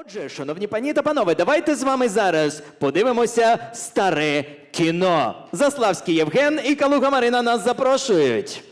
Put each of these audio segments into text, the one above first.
Отже, шановні пані та панове, давайте з вами зараз подивимося старе кіно. Заславський Євген і Калуга Марина нас запрошують.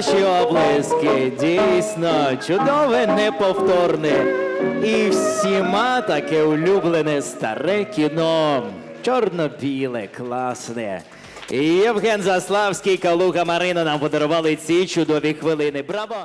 Ваші облиски дійсно чудове, неповторне. І всіма таке улюблене старе кіно. Чорно-біле, класне. Євген Заславський, Калуга Марина нам подарували ці чудові хвилини. Браво!